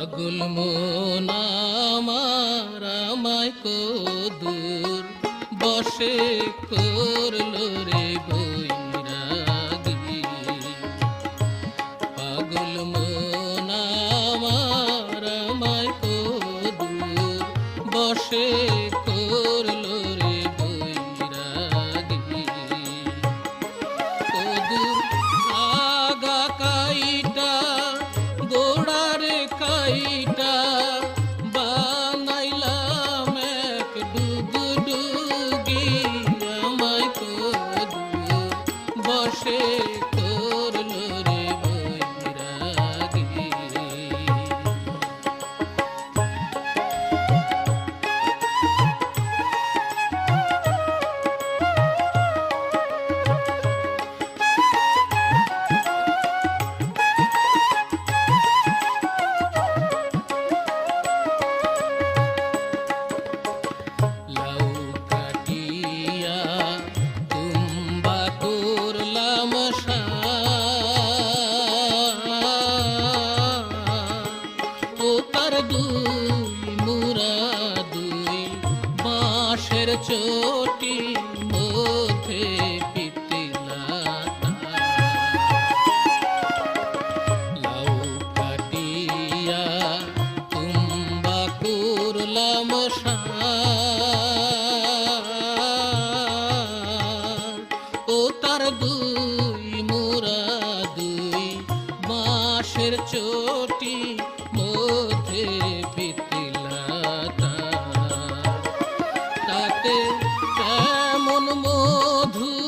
পাগল মন আমার আমায় কদূর বসে করল রে বৈরাগী কাইটা চটি মধ্যে পিতিলা লাউ কাটিয়া তুম্বা করলাম ও তার দুই মোরা দুই বাঁশের চটি মধু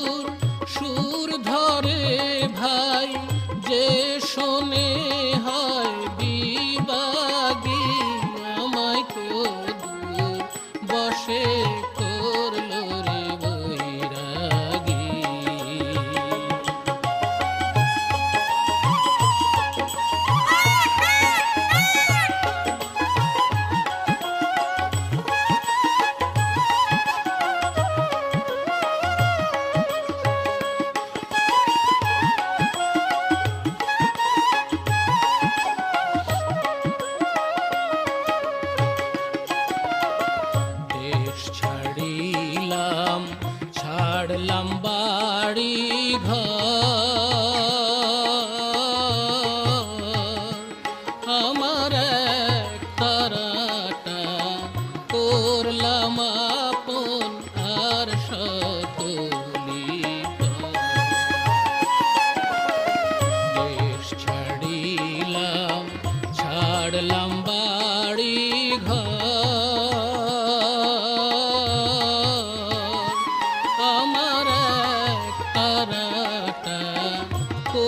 ভাই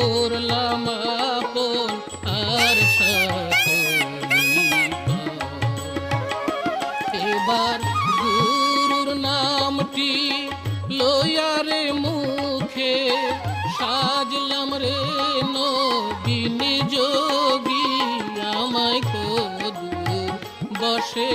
করলাম এবার গুরুর নামটি মুখে সাজলাম রে নবীন যোগী আমায় বসে